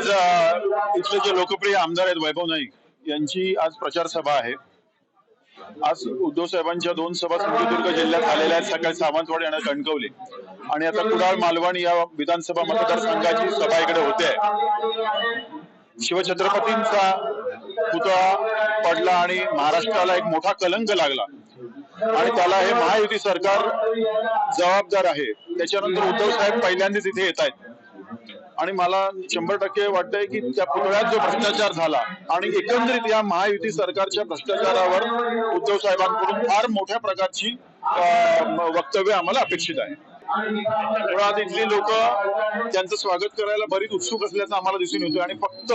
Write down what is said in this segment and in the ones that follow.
आज इथले जे लोकप्रिय आमदार आहेत वैभव नाईक यांची आज प्रचार सभा आहे. आज उद्धव साहेबांच्या दोन सभा सिंधुदुर्ग जिल्ह्यात झालेल्या आहेत. सकाळी सावंतवाडी आणि कणकवली. आणि आता कुडाळ मालवण या विधानसभा मतदारसंघाची सभा इकडे होते. शिवछत्रपतींचा पुतळा पडला आणि महाराष्ट्राला एक मोठा कलंक लागला. आणि त्याला हे महायुती सरकार जबाबदार आहे. त्याच्यानंतर उद्धव साहेब पहिल्यांदाच इथे येत आहेत. आणि मला शंभर टक्के वाटतंय की त्या पुतळ्यात जो भ्रष्टाचार झाला आणि एकंदरीत या महायुती सरकारच्या भ्रष्टाचारावर उद्धव साहेबांकडून फार मोठ्या प्रकारची वक्तव्य आम्हाला अपेक्षित आहे. मुळात इथली लोक त्यांचं स्वागत करायला बरीच उत्सुक असल्याचं आम्हाला दिसून येतं आणि फक्त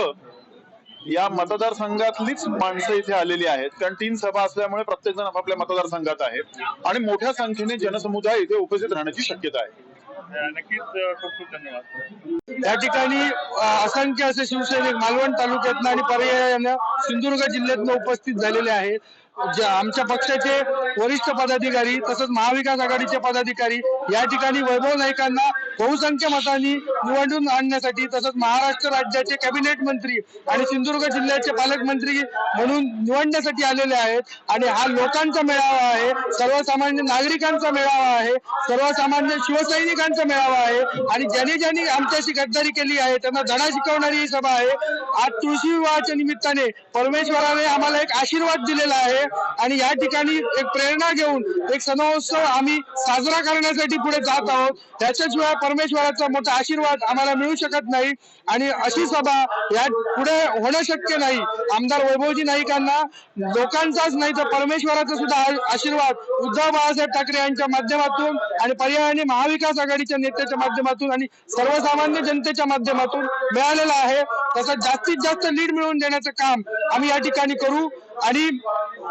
या मतदारसंघातलीच माणसं इथे आलेली आहेत. कारण तीन सभा असल्यामुळे प्रत्येक जण आपापल्या मतदारसंघात आहे आणि मोठ्या संख्येने जनसमुदाय इथे उपस्थित राहण्याची शक्यता आहे. नक्कीच खूप खूप धन्यवाद. या ठिकाणी असंख्य असे शिवसैनिक मालवण तालुक्यातनं आणि पर्यायानं सिंधुदुर्ग जिल्ह्यातनं उपस्थित झालेले आहेत. आमच्या पक्षाचे वरिष्ठ पदाधिकारी तसंच महाविकास आघाडीचे पदाधिकारी या ठिकाणी वैभव नाईकांना बहुसंख्य मतांनी निवडून आणण्यासाठी तसंच महाराष्ट्र राज्याचे कॅबिनेट मंत्री आणि सिंधुदुर्ग जिल्ह्याचे पालकमंत्री म्हणून निवडण्यासाठी आलेले आहेत. आणि हा लोकांचा मेळावा आहे. सर्वसामान्य नागरिकांचा मेळावा आहे. सर्वसामान्य शिवसैनिकांचा मेळावा आहे. आणि ज्यांनी ज्यांनी आमच्याशी गद्दारी केली आहे त्यांना धडा शिकवणारी ही सभा आहे. आज तुळशी विवाहाच्या निमित्ताने परमेश्वराने आम्हाला एक आशीर्वाद दिलेला आहे. आणि या ठिकाणी एक प्रेरणा घेऊन एक सणोत्सव आम्ही साजरा करण्यासाठी पुढे जात आहोत. त्याच्याशिवाय परमेश्वराचा मोठा आशीर्वाद आम्हाला मिळू शकत नाही आणि अशी सभा या पुढे होणं शक्य नाही. आमदार वैभवजी नाईकांना लोकांचाच नाही तर परमेश्वराचा सुद्धा आशीर्वाद उद्धव बाळासाहेब ठाकरे यांच्या माध्यमातून आणि पर्यायाने महाविकास आघाडीच्या नेत्याच्या माध्यमातून आणि सर्वसामान्य जनतेच्या माध्यमातून मिळालेला आहे. तसं जास्तीत जास्त लीड मिळवून देण्याचं काम आम्ही या ठिकाणी करू. आणि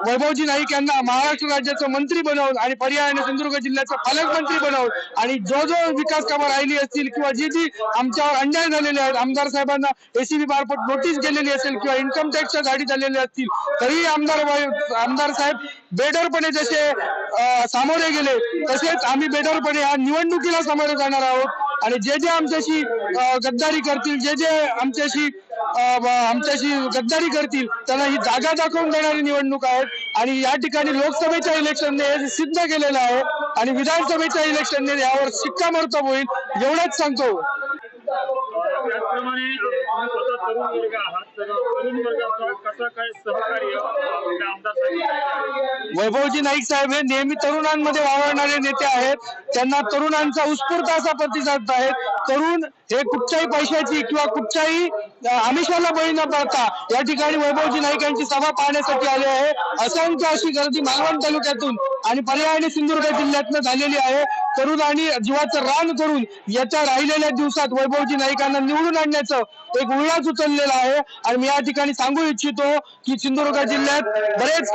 वैभवजी नाईक यांना महाराष्ट्र राज्याचं मंत्री बनवून आणि पर्यायाने सिंधुदुर्ग जिल्ह्याचं पालकमंत्री बनवून आणि जो जो विकास कामं राहिली असतील किंवा जी जी आमच्यावर अन्याय झालेले आहेत आमदार साहेबांना एसीबी मार्फत नोटीस गेलेली असेल किंवा इन्कम टॅक्सच्या गाडी झालेल्या असतील तरीही आमदार आमदार साहेब बेडरपणे जसे सामोरे गेले तसेच आम्ही बेडरपणे या निवडणुकीला सामोरे जाणार आहोत. आणि जे जे आमच्याशी गद्दारी करतील जे जे आमच्याशी आमच्याशी गद्दारी करतील त्यांना ही जागा दाखवून देणारी निवडणूक आहेत आणि या ठिकाणी लोकसभेच्या इलेक्शनने हे सिद्ध केलेलं आहे. आणि विधानसभेच्या इलेक्शनने यावर शिक्कामोर्तब होईल एवढंच सांगतो. वैभवजी नाईक साहेब हे नेहमी तरुणांमध्ये वावरणारे नेते आहेत. त्यांना तरुणांचा उत्स्फूर्त असा प्रतिसाद आहे. तरुण हे कुठच्याही पैशाची किंवा कुठच्याही आमिषाला बळी न पडता या ठिकाणी वैभवजी नाईक यांची सभा पाहण्यासाठी आले आहे. असंख्य अशी गर्दी मालवण तालुक्यातून आणि पर्यायाने सिंधुदुर्ग जिल्ह्यातनं झालेली आहे. तरुण आणि जीवाचं रान करून येत्या राहिलेल्या दिवसात वैभवजी नाईकांना निवडून आणण्याचं एक उल्हास उचललेला आहे. आणि मी या ठिकाणी सांगू इच्छितो की सिंधुदुर्ग जिल्ह्यात बरेच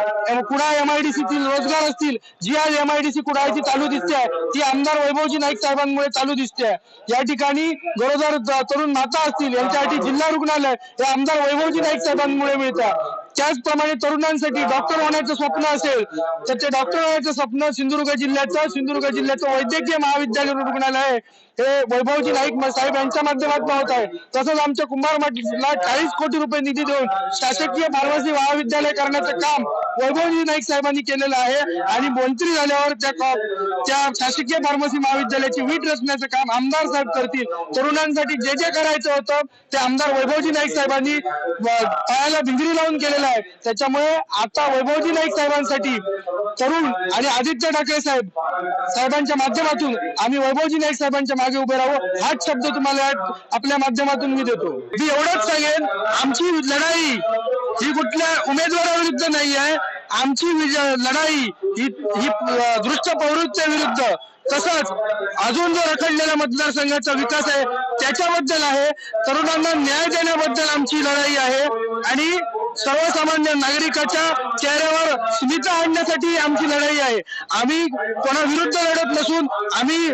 कुडाळ एमआयडीसीतील रोजगार असतील. जी आज एमआयडीसी कुडाळची चालू दिसते आहे ती आमदार वैभवजी नाईक साहेबांमुळे चालू दिसते या ठिकाणी गरोदर तरुण माता असतील यांच्यासाठी जिल्हा रुग्णालय हे आमदार वैभवजी नाईक साहेबांमुळे मिळतं त्याचप्रमाणे तरुणांसाठी डॉक्टर होण्याचं स्वप्न असेल तर ते डॉक्टर होण्याचं स्वप्न सिंधुदुर्ग जिल्ह्याचं सिंधुदुर्ग जिल्ह्याचं वैद्यकीय महाविद्यालय रुग्णालय हे वैभवजी नाईक साहेब यांच्या माध्यमातून होत आहे. तसंच आमच्या कुंभार मठला चाळीस कोटी रुपये निधी देऊन शासकीय फार्मसी महाविद्यालय करण्याचं काम वैभवजी नाईक साहेबांनी केलेलं आहे. आणि मंत्री झाल्यावर त्या त्या शासकीय फार्मसी महाविद्यालयाची वीट रचण्याचं काम आमदार साहेब करतील. तरुणांसाठी जे जे करायचं होतं ते आमदार वैभवजी नाईक साहेबांनी पायाला भिंगरी लावून केलेलं आहे. त्याच्यामुळे आता वैभवजी नाईक साहेबांसाठी तरुण आणि आदित्य ठाकरे साहेब साहेबांच्या माध्यमातून आम्ही वैभवजी नाईक साहेबांच्या मागे उभे राहू. हाच शब्द तुम्हाला आपल्या माध्यमातून मी देतो. मी एवढंच सांगेन आमची लढाई ही कुठल्या उमेदवाराविरुद्ध नाही आहे. आमची लढाई ही ही अं, दृष्ट प्रवृत्तीविरुद्ध तसंच अजून जो रखडलेला मतदारसंघाचा विकास आहे त्याच्याबद्दल आहे. तरुणांना न्याय देण्याबद्दल आमची लढाई आहे. आणि सर्वसामान्य नागरिकाच्या चेहऱ्यावर स्मिता आणण्यासाठी आमची लढाई आहे. आम्ही कोणाविरुद्ध लढत नसून आम्ही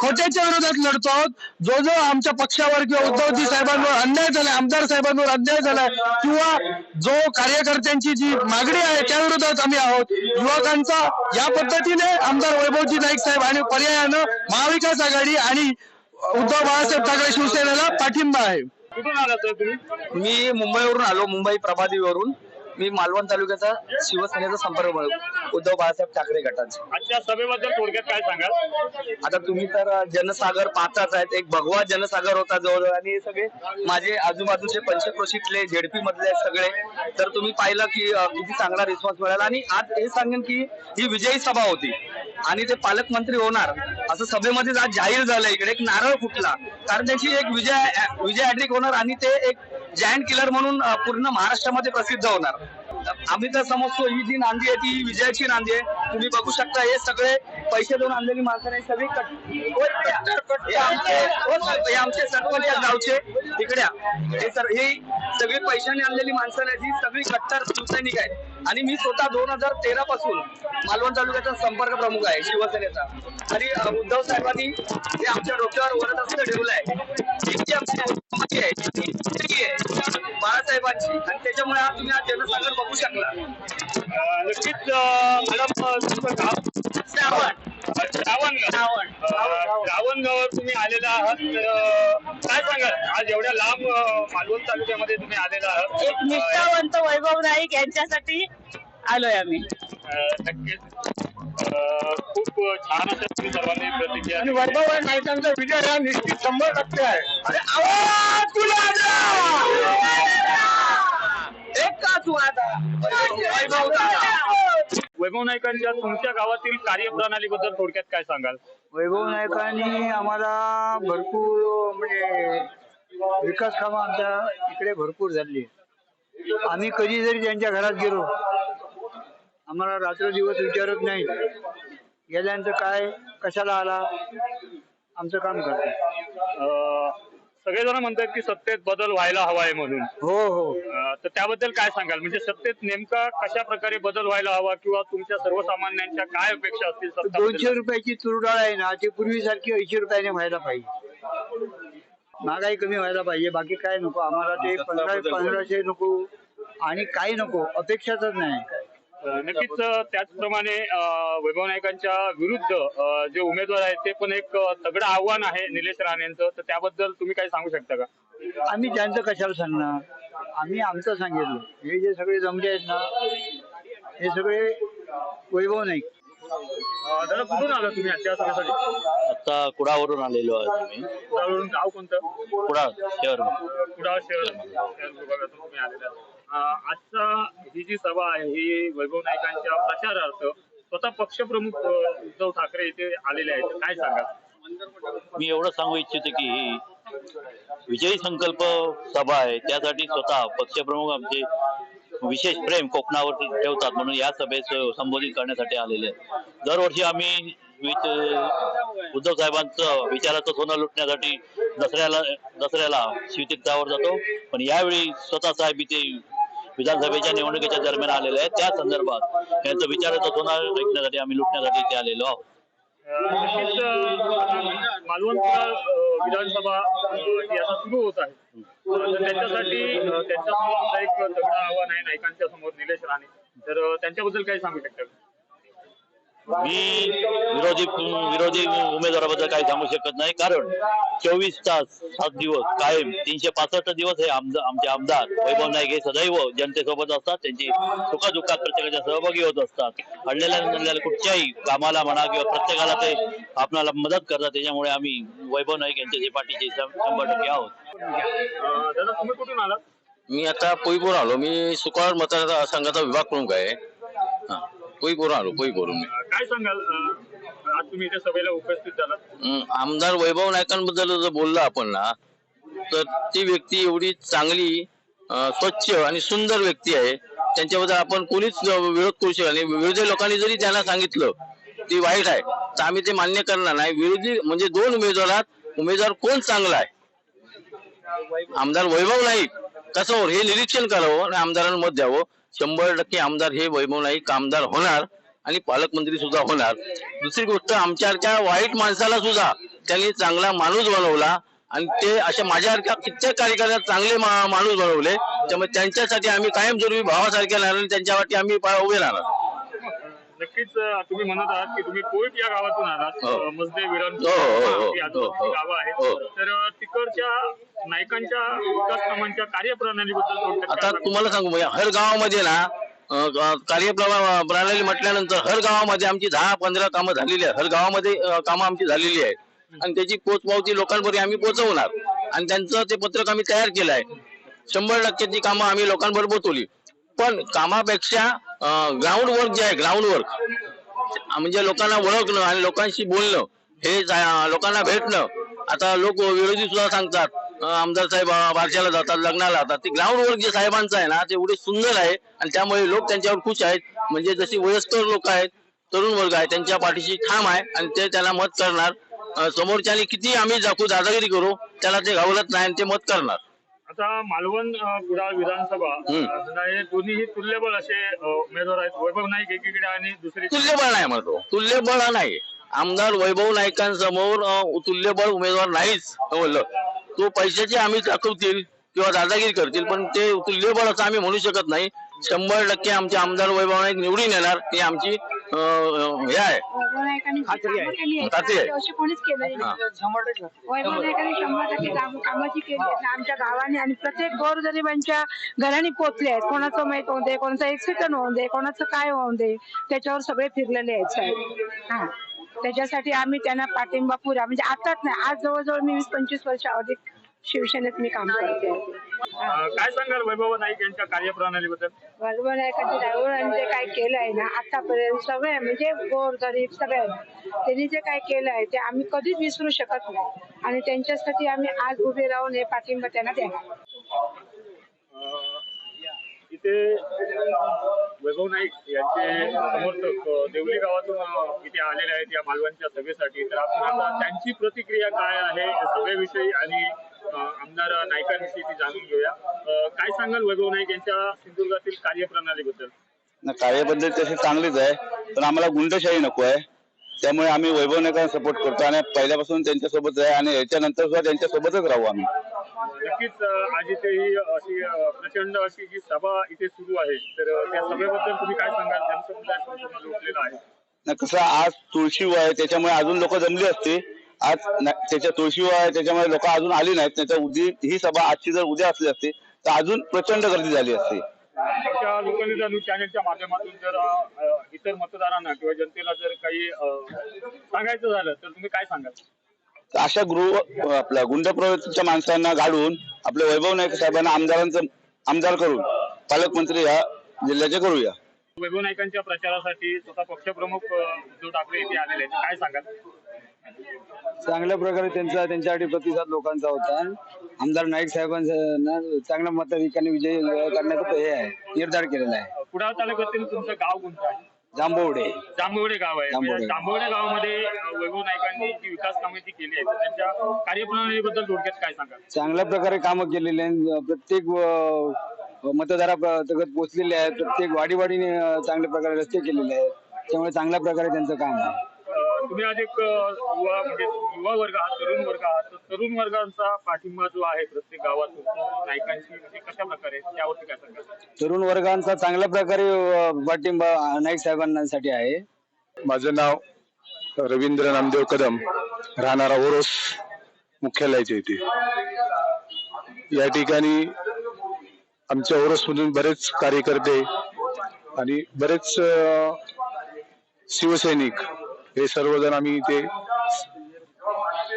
खोट्याच्या विरोधात लढतो आहोत. जो जो आमच्या पक्षावर किंवा उद्धवजी साहेबांवर अन्याय झालाय आमदार साहेबांवर अन्याय झालाय किंवा जो कार्यकर्त्यांची जी मागणी आहे त्या विरोधात आम्ही आहोत. युवकांचा या पद्धतीने आमदार वैभवजी नाईक साहेब आणि पर्यायानं महाविकास आघाडी आणि उद्धव बाळासाहेब ठाकरे शिवसेनेला पाठिंबा आहे. कुठून आला सर तुम्ही? मी मुंबईवरून आलो मुंबई प्रभादेवीवरून. मी मालवण तालुक्याचा शिवसेनेचा संपर्क प्रमुख उद्धव बाळासाहेब ठाकरे गटाचा. आजच्या सभेबद्दल थोडक्यात काय सांगाल? आता तुम्ही तर जनसागर पाहताच आहेत. एक भगवा जनसागर होता जवळजवळ. आणि हे सगळे माझे आजूबाजूचे पंचक्रोशीतले झेडपी मधले सगळे. तर तुम्ही पाहिलं की किती चांगला रिस्पॉन्स मिळाला. आणि आज हे सांगेन की ही विजयी सभा होती. आणि ते पालकमंत्री होणार. असं सभेमध्ये आज जाहीर झालं इकडे. एक नारळ फुटला. कारण त्याची एक विजय विजय हॅट्रिक होणार आणि ते एक जायंट किलर म्हणून पूर्ण महाराष्ट्रामध्ये प्रसिद्ध होणार. आम्ही तर समजतो ही जी नांदी आहे ती विजयाची नांदी आहे. तुम्ही बघू शकता हे सगळे पैसे देऊन आणलेली माणसं नाही सगळी कट- हे आमचे सर, आमचे सरपंच गावचे. तिकड्या हे सर ही सगळी पैशाने आणलेली माणसं नाही ही सगळी कट्टर शिवसैनिक आहे आणि मी स्वतः दोन हजार तेरा पासून मालवण तालुक्याचा संपर्क प्रमुख आहे शिवसेनेचा. आणि उद्धव साहेबांनी जे आमच्या डोक्यावर वरत असं ठेवलं आहे जी आमची आहे ती बाळासाहेबांची. आणि त्याच्यामुळे आज तुम्ही आज जनसागर बघू शकला. नक्कीच मॅडम अं, तुमचं गाव श्रावण. श्रावण श्रावण. गावावर तुम्ही आलेला आहात काय सांगाल? आज एवढ्या लांब मालवण तालुक्यामध्ये तुम्ही आलेला आहात. एक निष्ठावंत वैभव नाईक यांच्यासाठी आलोय आम्ही. अं, नक्कीच. अं, खूप छान असं तुम्ही सर्वांनी प्रतिक्रिया आणि वैभव नायकांचा विजय हा निश्चित शंभर टक्के आहे. अरे आवाज! तुला एकाच वादा. वैभव नाईकांच्या तुमच्या गावातील कार्यप्रणालीबद्दल थोडक्यात काय सांगाल? वैभव नायकांनी आम्हाला भरपूर म्हणजे विकास कामं आमच्या इकडे भरपूर झाली. आम्ही कधी जरी त्यांच्या घरात गेलो आम्हाला रात्र दिवस विचारत नाही गेल्यानंतर काय कशाला आला? आमचं काम करतो सगळेजण म्हणतात की सत्तेत बदल व्हायला हवा आहे म्हणून. हो हो. अं, तर त्याबद्दल काय सांगाल? म्हणजे सत्तेत नेमका कशा प्रकारे बदल व्हायला हवा किंवा तुमच्या सर्वसामान्यांच्या काय अपेक्षा असतील सत्ता दोनशे रुपयाची तुरडाळ आहे ना ती पूर्वीसारखी ऐंशी रुपयाने व्हायला पाहिजे. महागाई कमी व्हायला पाहिजे बाकी काय नको. आम्हाला ते पंधरा पंधराशे नको आणि काही नको अपेक्षाच नाही. नक्कीच त्याचप्रमाणे वैभव नायकांच्या विरुद्ध जे उमेदवार आहेत ते पण एक तगडं आव्हान आहे निलेश राणेंचं. तर त्याबद्दल तुम्ही काय सांगू शकता का? आम्ही त्यांचं कशाला सांगणार? आम्ही आमचं सांगितलं. हे जे सगळे जमले आहेत ना हे सगळे वैभव नाही अं, दादा कुठून आला तुम्ही आजच्या आता कुडावरून आलेलो आहे आम्ही. कुडाळवरून गाव कोणतं? कुडा शहर. कुडाळ शहर. तुम्ही आलेला आजचा ही जी सभा आहे ही वैभव नायकांच्या प्रचारार्थ स्वतः पक्षप्रमुख उद्धव ठाकरे इथे आलेले आहेत. काय सांगा मी एवढं सांगू इच्छितो की ही विजयी संकल्प सभा आहे. त्यासाठी स्वतः पक्षप्रमुख आमचे विशेष प्रेम कोकणावर ठेवतात म्हणून या सभेस संबोधित करण्यासाठी आलेले आहेत. दरवर्षी आम्ही उद्धव साहेबांचं विचाराचं सोनं लुटण्यासाठी दसऱ्याला दसऱ्याला शिवतीर्थावर जातो. पण यावेळी स्वतः साहेब इथे विधानसभेच्या निवडणुकीच्या दरम्यान आलेले आहेत. त्या संदर्भात त्यांचं विचाराचं सोनं ऐकण्यासाठी आम्ही लुटण्यासाठी इथे आलेलो आहोत. नक्कीच विधानसभा आता सुरू होत आहे. त्यांच्यासाठी त्याच्यासाठी त्यांच्यासमोर एक तगडा आव्हान आहे नायकांच्या समोर निलेश राणे तर त्यांच्याबद्दल काय सांगू शकता मी विरोधी विरोधी उमेदवाराबद्दल काही सांगू शकत नाही कारण चोवीस तास सात दिवस कायम तीनशे पासष्ट दिवस हे आमचे आमदार वैभव नाईक हे सदैव जनतेसोबत असतात त्यांची सुखदुःखात प्रत्येकाच्या सहभागी होत असतात. अडलेल्या नडलेल्या कुठच्याही कामाला म्हणा किंवा प्रत्येकाला ते आपल्याला मदत करतात त्याच्यामुळे आम्ही वैभव नाईक यांच्या पाठीचे शंभर टक्के आहोत. अं, दादा तुम्ही कुठून आलात? मी आता पोईपूर आलो. मी सुकाळ मतदारसंघाचा विभाग प्रमुख आहे. हा पोईपूर आलो पोईपूरून मी काय सांगाल? अं, आज तुम्ही इथे सभेला उपस्थित झालात. हम्म, आमदार वैभव नायकांबद्दल जर बोललो आपण ना तर ती व्यक्ती एवढी चांगली अं, स्वच्छ आणि सुंदर व्यक्ती आहे. त्यांच्याबद्दल आपण कोणीच विरोध करू शकत नाही. विरोधी लोकांनी जरी त्यांना सांगितलं ती वाईट आहे. तर आम्ही ते मान्य करणार नाही. विरोधी म्हणजे दोन उमेदवारात उमेदवार कोण चांगला आहे? आमदार वैभव नाईक. कसं हो, हे निरीक्षण करावं आणि आमदारांना मत द्यावं. शंभर टक्के आमदार हे वैभव नाईक आमदार होणार आणि पालकमंत्री सुद्धा होणार. दुसरी गोष्ट आमच्यासारख्या वाईट माणसाला सुद्धा त्यांनी चांगला माणूस बनवला आणि ते अशा माझ्यासारख्या कित्येक कार्यकर्त्या चांगले माणूस बनवले. त्यामुळे त्यांच्यासाठी आम्ही कायमस्वरूपी भावासारखे राहणार आणि त्यांच्यासाठी आम्ही उभे राहणार. नक्कीच तुम्ही म्हणत आहात की तुम्ही कोळप या गावातून आलात हो. अं, मजदे हो, हो, हो, ही हो, आजूबाजूची हो. गावं आहेत हो. तर तिकडच्या नायकांच्या विकास कामांच्या कार्यप्रणालीबद्दल थोडक्यात काय आता सांगू? तुम्हाला सांगू म्हणजे हर गावामध्ये ना अं, ग- कार्यप्रमा- प्रणाली म्हटल्यानंतर हर गावामध्ये आमची दहा पंधरा कामं झालेली आहेत हर गावामध्ये अं, कामं आमची झालेली आहेत आणि त्याची पोचपावती लोकांपर्यंत आम्ही पोहोचवणार आणि त्यांचं ते पत्रक आम्ही तयार केलं आहे शंभर टक्के ती कामं आम्ही लोकांबरोबर पोहोचवली पण कामापेक्षा ग्राउंड वर्क जे आहे ग्राउंड वर्क म्हणजे लोकांना ओळखणं आणि लोकांशी बोलणं हे लोकांना भेटणं. आता लोक विरोधी सुद्धा सांगतात आमदार साहेब बारशाला जातात लग्नाला जातात. ते ग्राउंड वर्क जे साहेबांचं आहे ना ते एवढे सुंदर आहे आणि त्यामुळे लोक त्यांच्यावर खुश आहेत. म्हणजे जशी वयस्कर लोक आहेत तरुण वर्ग आहे त्यांच्या पाठीशी ठाम आहे आणि ते त्याला मत करणार. समोरच्याने समोरच्यानी किती आम्ही दाखवू दादागिरी करू त्याला ते घावलत नाही आणि ते मत करणार. आता मालवण कुडाळ विधानसभा हम्म. अं, हे दोन्हीही तुल्यबळ असे उमेदवार आहेत. वैभव नाईक एकीकडे आणि दुसरी तुल्यबळ नाही म्हणतो. तुल्यबळ हा नाही. आमदार वैभव नाईकांसमोर तुल्यबळ उमेदवार नाहीच बोललं तो पैशाचे आम्ही दाखवतील किंवा दादागिरी करतील पण ते तुल्यबळ असं आम्ही म्हणू शकत नाही. शंभर टक्के आमचे आमदार वैभव नाईक निवडून येणार ही आमची हे आहे खात्री आहे. खात्री आहे. अशी कोणीच केलं हा. नायकांनी शंभर टक्के काम- कामाची केली आहेत आमच्या गावाने आणि प्रत्येक गोरगरिबांच्या घराने पोचले आहेत कोणाचं माहीत होऊन दे कोणाचं ऍक्सिडेंट होऊन दे कोणाचं काय होऊन दे त्याच्यावर सगळे फिरलेले आहेत साहेब हा त्याच्यासाठी आम्ही त्यांना पाठिंबा पुरा म्हणजे आताच नाही आज जवळजवळ मी वीस पंचवीस वर्ष अधिक शिवसेनेत मी काम करते. काय सांगाल वैभव नाईक यांच्या कार्यप्रणालीबद्दल? वैभव ड्रायव्हरांनी जे काय केलं आहे ना आतापर्यंत सगळे म्हणजे गोर गरीब सगळे त्यांनी जे काय केलं आहे ते आम्ही कधीच विसरू शकत नाही. आणि त्यांच्यासाठी आम्ही आज उभे राहून हे पाठिंबा त्यांना अं, इथे वैभव नाईक यांचे समर्थक देवली गावातून इथे आलेले आहेत या मालवणच्या सभेसाठी. तर आपण आता त्यांची प्रतिक्रिया काय आहे सभेविषयी आणि आमदार नाईकांविषयी ती जाणून घेऊया. काय सांगाल वैभव नाईक यांच्या सिंधुदुर्गातील कार्यप्रणालीबद्दल? ना कार्यपद्धती तशी चांगलीच आहे पण आम्हाला गुंडशाही नको आहे. त्यामुळे आम्ही वैभव नायकांना सपोर्ट करतो आणि पहिल्यापासून त्यांच्यासोबत आहे आणि याच्यानंतर सुद्धा त्यांच्यासोबतच राहू आम्ही. नक्कीच आज इथे ही अशी प्रचंड अशी जी सभा इथे सुरू आहे तर त्या सभेबद्दल तुम्ही काय सांगाल? जनसमुदाय संपूर्ण लोटलेला आहे. ना कसं आज तुळशी आहे त्याच्यामुळे अजून लोक जमली असते आज त्याच्या तुळशी आहे त्याच्यामुळे लोक अजून आली नाहीत नाही तर उद्या ही सभा आजची जर उद्या असली असती तर अजून प्रचंड गर्दी झाली असती. आमच्या लोकल न्यूज चॅनलच्या माध्यमातून जर अ, इतर मतदारांना किंवा जनतेला जर काही अ, सांगायचं झालं तर तुम्ही काय सांगाल? तर अशा गृह आपल्या गुंड प्रवृत्तीच्या माणसांना गाडून आपल्या वैभव नाईक साहेबांना आमदारांचं आमदार करून पालकमंत्री ह्या जिल्ह्याचे करूया. वैभव नाईकांच्या प्रचारासाठी स्वतः पक्षप्रमुख अ, उद्धव ठाकरे इथे आलेले आहेत. काय सांगाल? चांगल्या प्रकारे त्यांचा त्यांच्यासाठी प्रतिसाद लोकांचा होता. आमदार नाईक साहेबांना चांगल्या मताधिकाने विजय करण्याचं हे आहे निर्धार केलेला आहे. कुडाळ तालुक्यातील तुमचं गाव कोणतं आहे? जांभवडे जांभवडे गाव आहे. जांभवडे. म्हणजे जांभवडे गावामध्ये वैभव नाईकांनी जी विकास कामे जी केली आहेत तर त्यांच्या कार्यप्रणालीबद्दल थोडक्यात काय सांगाल? चांगल्या प्रकारे कामं केलेली आहेत. प्रत्येक अं, मतदारापर्यंत पोहोचलेले आहेत. प्रत्येक वाडीवाडीने अं, चांगल्या प्रकारे रस्ते केलेले आहेत. त्यामुळे चांगल्या प्रकारे त्यांचं काम आहे. तुम्ही आज एक युवा म्हणजे युवा वर्ग आहात तरुण वर्ग आहात. तर तरुण वर्गांचा पाठिंबा जो आहे प्रत्येक गावातून तो नाईकांशी म्हणजे कशा प्रकारे त्यावरती काय सांगाल? तरुण वर्गांचा चांगल्या प्रकारे अं, पाठिंबा नाईक साहेबांसाठी आहे. माझं नाव रवींद्र नामदेव कदम. राहणारा ओरोस मुख्यालयाच्या इथे. या ठिकाणी आमच्या ओरोसमधून बरेच कार्यकर्ते आणि बरेच अं, शिवसैनिक हे सर्वजण आम्ही इथे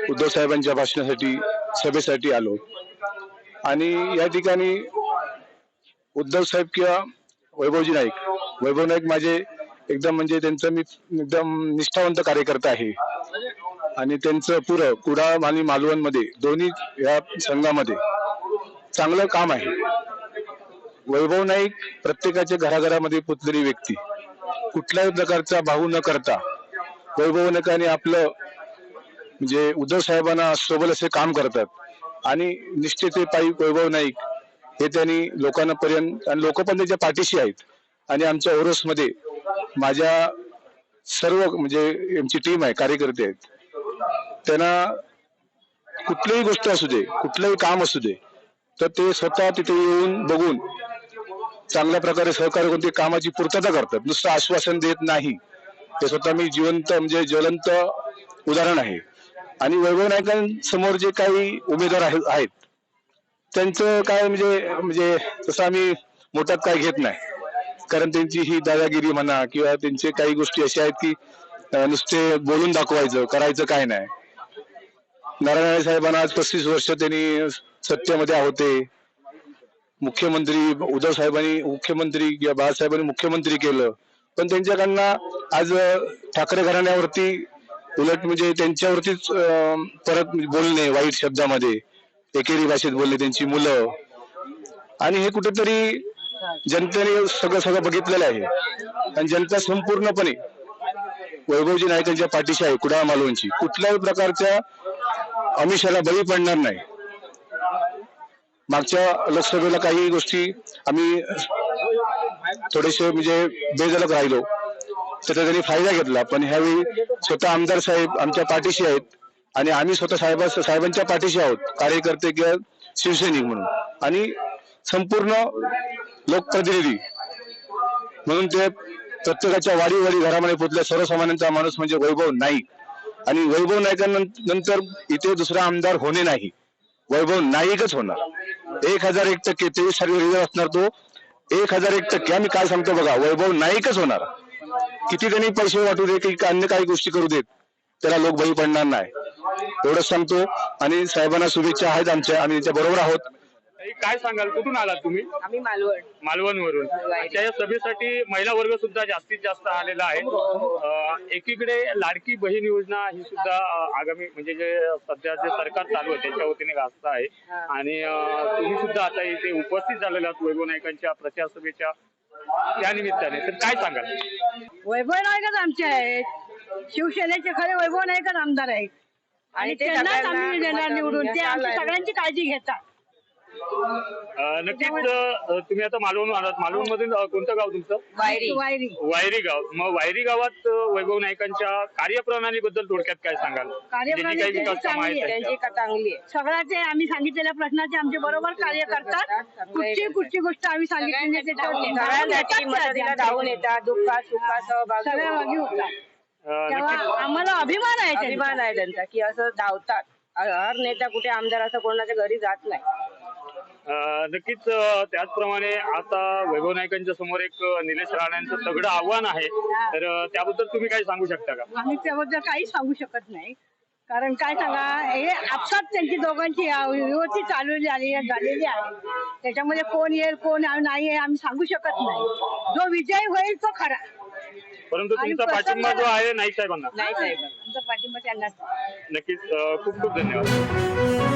उद्धव साहेबांच्या भाषणासाठी सभेसाठी आलो. आणि या ठिकाणी उद्धव साहेब किंवा वैभवजी नाईक वैभव नाईक माझे एकदम म्हणजे त्यांचं मी एकदम निष्ठावंत कार्यकर्ता आहे. आणि त्यांचं पुरं कुडाळ आणि मालवणमध्ये दोन्ही या संघामध्ये चांगलं काम आहे. वैभव नाईक प्रत्येकाच्या घराघरामध्ये पुतलेली व्यक्ती. कुठल्याही प्रकारचा भाऊ न करता वैभव नाईकांनी आपलं म्हणजे उद्धव साहेबांना सोबत असे काम करतात. आणि निष्ठेचे पायी वैभव नाईक हे त्यांनी लोकांना पर्यंत आणि लोक पण त्याच्या पाठीशी आहेत. आणि आमच्या ओरोसमध्ये माझ्या सर्व म्हणजे आमची टीम आहे कार्यकर्ते आहेत. त्यांना कुठलीही गोष्ट असू दे कुठलंही काम असू दे तर ते स्वतः तिथे येऊन बघून चांगल्या प्रकारे सहकार्य करून ते कामाची पूर्तता करतात. नुसतं आश्वासन देत नाही. ते स्वतः मी जिवंत म्हणजे ज्वलंत उदाहरण आहे. आणि वैभव नायकांसमोर जे काही उमेदवार आहेत त्यांचं काय म्हणजे म्हणजे तसं आम्ही मोठात काय घेत नाही. कारण त्यांची ही दादागिरी म्हणा किंवा त्यांचे काही गोष्टी अशा आहेत की नुसते बोलून दाखवायचं करायचं काय नाही. नारायण साहेबांना आज पस्तीस वर्ष त्यांनी सत्तेमध्ये होते मुख्यमंत्री उद्धव साहेबांनी मुख्यमंत्री किंवा बाळासाहेबांनी मुख्यमंत्री केलं. पण त्यांच्याकडनं आज ठाकरे घराण्यावरती उलट म्हणजे त्यांच्यावरतीच परत बोलणे वाईट शब्दामध्ये. एकेरी भाषेत बोलले त्यांची मुलं. आणि हे कुठेतरी जनतेने सगळं सगळं बघितलेलं आहे. आणि जनता संपूर्णपणे वैभवजी नायकांच्या पाठीशी आहे कुडाळ मालवणची. कुठल्याही प्रकारच्या अमिषाला बळी पडणार नाही. मागच्या लोकसभेला काही गोष्टी आम्ही थोडेसे म्हणजे बेजलक राहिलो. त्याचा त्यांनी फायदा घेतला. पण ह्यावेळी स्वतः आमदार साहेब आमच्या पाठीशी आहेत आणि आम्ही स्वतः साहेबा साहेबांच्या पाठीशी आहोत. कार्यकर्ते किंवा शिवसैनिक म्हणून. आणि संपूर्ण लोकप्रतिनिधी म्हणून ते प्रत्येकाच्या वाडी वाडी घरामध्ये पोचल्या सर्वसामान्यांचा माणूस म्हणजे वैभव नाईक. आणि वैभव नाईकांनंतर इथे दुसरा आमदार होणे नाही. वैभव नाईकच होणार. एक हजार एक टक्के तेवीस साली रिझर्व असणार तो. एक हजार एक टक्के. आम्ही काय सांगतो बघा वैभव नाईकच होणार. किती त्यांनी पैसे वाटू दे की अन्य काही गोष्टी करू देत त्याला लोक बळी पडणार नाही. एवढंच सांगतो. आणि साहेबांना शुभेच्छा आहेत आमच्या आम्ही त्यांच्या बरोबर आहोत. ताई, काय सांगाल? कुठून आलात तुम्ही? आम्ही मालवण. मालवणवरून. आजच्या या सभेसाठी महिला वर्ग सुद्धा जास्तीत जास्त आलेला आहे. अं, एकीकडे लाडकी बहीण योजना ही सुद्धा अं, आगामी म्हणजे जे सध्या जे सरकार चालू आहे त्याच्या वतीने गाजत आहे. आणि अं, तुम्ही सुद्धा आता इथे उपस्थित झालेला आहात वैभव नायकांच्या प्रचार सभेच्या त्या निमित्ताने. तर काय सांगाल? वैभव नायकच आमचे आहेत. शिवसेनेचे खरे वैभव नायकच आमदार आहेत. आणि ते त्यांनाच सगळ्यांना आम्ही देणार निवडून. ते आमची सगळ्यांची काळजी घेतात. नक्कीच तुम्ही आता मालवण आलात. मालवण मधून कोणतं गाव तुमचं? वायरी. वायरी. वायरी गाव. मग वायरी गावात वैभव नायकांच्या कार्यप्रणालीबद्दल थोडक्यात काय सांगाल? म्हणजे जी काही कार्यप्रणाली विकास कामं आहेत चांगली आहे. त्यांच्या. त्यांची का चांगली आहे? सगळ्याचे आम्ही सांगितलेल्या प्रश्नाचे आमचे बरोबर कार्य करतात कुठची कुठची गोष्ट आम्ही सांगितली नाही त्याच्यावर सगळ्यांसाठी मदतीला धावून येतात दुःखात सुखात सहभागी सहभागी होतात. होतात. अं, तेव्हा नक्कीच आम्हाला अभिमान आहे त्यांचा. अभिमान आहे त्यांचा की असं धावतात. हर नेता कुठे आमदार असं कोणाच्या घरी जात नाही. नक्कीच त्याचप्रमाणे आता वैभव नायकांच्या समोर एक निलेश राणांचं तगडं आव्हान आहे. तर त्याबद्दल तुम्ही काही सांगू शकता का? आम्ही त्याबद्दल काही सांगू शकत नाही. कारण काय सांगा हे आपसात त्यांची दोघांची व्यवस्थित चालवली आली झालेली आहे. त्याच्यामध्ये कोण येईल कोण नाही आहे आम्ही सांगू शकत नाही. जो विजय होईल तो खरा. परंतु तुमचा पाठिंबा जो आहे नाईक साहेबांना? नाही साहेब आमचा पाठिंबा त्यांनाच नक्कीच खूप खूप धन्यवाद.